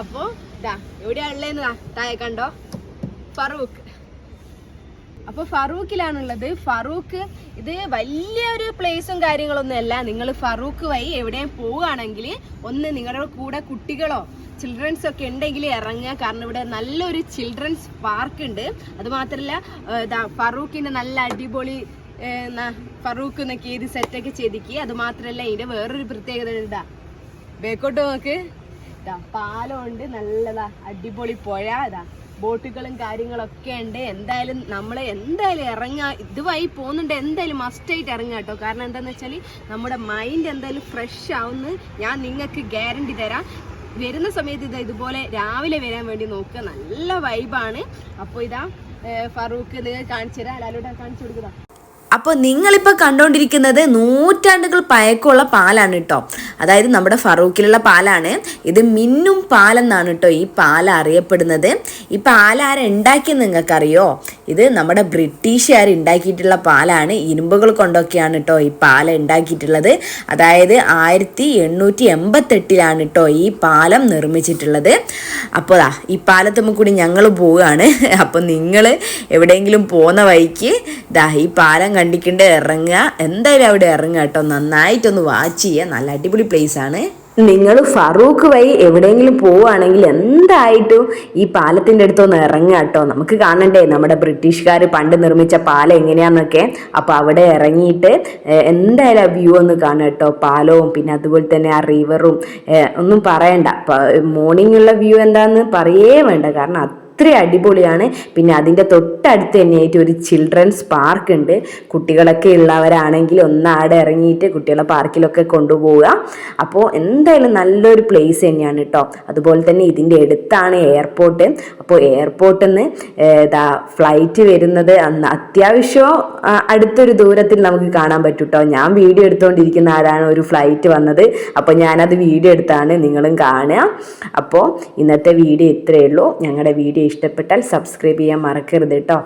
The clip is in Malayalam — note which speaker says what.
Speaker 1: അപ്പോ ദാ എവിടെയാ താഴെ കണ്ടോ? ഫറൂഖ്. അപ്പൊ ഫറൂഖിലാണുള്ളത്. ഫറൂഖ് ഇത് വലിയൊരു പ്ലേസും കാര്യങ്ങളൊന്നും അല്ല. നിങ്ങൾ ഫറൂഖ് വഴി എവിടെയും പോവുകയാണെങ്കിൽ ഒന്ന് നിങ്ങളുടെ കൂടെ കുട്ടികളോ ചിൽഡ്രൻസ് ഒക്കെ ഉണ്ടെങ്കിൽ ഇറങ്ങുക. കാരണം ഇവിടെ നല്ലൊരു ചിൽഡ്രൻസ് പാർക്ക് ഉണ്ട്. അത് മാത്രമല്ല ഫറൂഖിന്റെ നല്ല അടിപൊളി ഫറൂഖ് എന്നൊക്കെ എഴുതി സെറ്റൊക്കെ ചെയ്തിക്ക് അത് മാത്രമല്ല ഇതിന്റെ വേറൊരു പ്രത്യേകത ഇതാ ബേക്കോട്ട് നോക്ക്. ഇതാ പാലമുണ്ട് നല്ലതാ അടിപൊളി പുഴ. ഇതാ ബോട്ടുകളും കാര്യങ്ങളൊക്കെ ഉണ്ട്. എന്തായാലും നമ്മൾ എന്തായാലും ഇറങ്ങാ ഇതുമായി പോകുന്നുണ്ട്. എന്തായാലും മസ്റ്റായിട്ട് ഇറങ്ങുക കേട്ടോ കാരണം എന്താണെന്ന് വെച്ചാൽ നമ്മുടെ മൈൻഡ് എന്തായാലും ഫ്രഷ് ആവുമെന്ന് ഞാൻ നിങ്ങൾക്ക് ഗ്യാരണ്ടി തരാം. വരുന്ന സമയത്ത് ഇതാ ഇതുപോലെ രാവിലെ വരാൻ വേണ്ടി നോക്കുക. നല്ല വൈബാണ് അപ്പോൾ ഇതാ ഫറൂഖ് നിങ്ങൾ കാണിച്ചു തരാം. അല്ലാലോട്ട് കാണിച്ചു കൊടുക്കുക
Speaker 2: അപ്പോൾ നിങ്ങളിപ്പോൾ കണ്ടുകൊണ്ടിരിക്കുന്നത് നൂറ്റാണ്ടുകൾ പഴക്കമുള്ള പാലാണ് കേട്ടോ അതായത് നമ്മുടെ ഫറൂഖിലുള്ള പാലാണ്. ഇത് മിന്നും പാലെന്നാണ് കേട്ടോ ഈ പാൽ അറിയപ്പെടുന്നത്. ഈ പാൽ ആരുണ്ടാക്കിയെന്ന് നിങ്ങൾക്കറിയോ? ഇത് നമ്മുടെ ബ്രിട്ടീഷുകാർ ഉണ്ടാക്കിയിട്ടുള്ള പാലാണ്. ഇരുമ്പുകൾ കൊണ്ടൊക്കെയാണ് കേട്ടോ ഈ പാല ഉണ്ടാക്കിയിട്ടുള്ളത് അതായത് ആയിരത്തി എണ്ണൂറ്റി എൺപത്തെട്ടിലാണ് കേട്ടോ ഈ പാലം നിർമ്മിച്ചിട്ടുള്ളത്. അപ്പോൾ ഈ പാലത്തുമ്പോൾ കൂടി ഞങ്ങൾ പോവുകയാണ് അപ്പോൾ നിങ്ങൾ എവിടെയെങ്കിലും പോകുന്ന വഴിക്ക് ദാ ഈ പാലം കണ്ടിക്കൊണ്ട് ഇറങ്ങുക. എന്തായാലും അവിടെ ഇറങ്ങുക കേട്ടോ. നന്നായിട്ടൊന്ന് വാച്ച് ചെയ്യുക. നല്ല അടിപൊളി പ്ലേസ് ആണ്. നിങ്ങൾ ഫറൂഖ് വഴി എവിടെയെങ്കിലും പോവുകയാണെങ്കിൽ എന്തായിട്ടും ഈ പാലത്തിന്റെ അടുത്തൊന്ന് ഇറങ്ങുക കേട്ടോ. നമുക്ക് കാണണ്ടേ നമ്മുടെ ബ്രിട്ടീഷുകാർ പണ്ട് നിർമ്മിച്ച പാലം എങ്ങനെയാണെന്നൊക്കെ അപ്പോൾ അവിടെ ഇറങ്ങിയിട്ട് എന്തായാലും ആ വ്യൂ ഒന്ന് കാണുക കേട്ടോ. പാലവും പിന്നെ അതുപോലെ തന്നെ ആ റിവറും ഒന്നും പറയണ്ട. മോർണിംഗ് ഉള്ള വ്യൂ എന്താണെന്ന് പറയേ വേണ്ട. കാരണം അത്ര അടിപൊളിയാണ്. പിന്നെ അതിന്റെ തൊട്ടടുത്ത് തന്നെയായിട്ട് ഒരു ചിൽഡ്രൻസ് പാർക്ക് ഉണ്ട്. കുട്ടികളൊക്കെ ഉള്ളവരാണെങ്കിൽ ഒന്നാടെ ഇറങ്ങിയിട്ട് കുട്ടികളെ പാർക്കിലൊക്കെ കൊണ്ടുപോവുക. അപ്പോൾ എന്തായാലും നല്ലൊരു പ്ലേസ് തന്നെയാണ് കേട്ടോ അതുപോലെ തന്നെ ഇതിന്റെ അടുത്താണ് എയർപോർട്ട് അപ്പോൾ എയർപോർട്ടിൽ നിന്ന് ഇതാ ഫ്ലൈറ്റ് വരുന്നത് അന്ന് അത്യാവശ്യം അടുത്തൊരു ദൂരത്തിൽ നമുക്ക് കാണാൻ പറ്റും കേട്ടോ ഞാൻ വീഡിയോ എടുത്തുകൊണ്ടിരിക്കുന്ന ആരാണ് ഒരു ഫ്ലൈറ്റ് വന്നത്. അപ്പോൾ ഞാനത് വീഡിയോ എടുത്താണ് നിങ്ങളും കാണുക. അപ്പോൾ ഇന്നത്തെ വീഡിയോ ഇത്രയേ ഉള്ളൂ. ഞങ്ങളുടെ വീഡിയോ ഇഷ്ടപ്പെട്ടാൽ സബ്സ്ക്രൈബ് ചെയ്യാൻ മറക്കരുത് കേട്ടോ.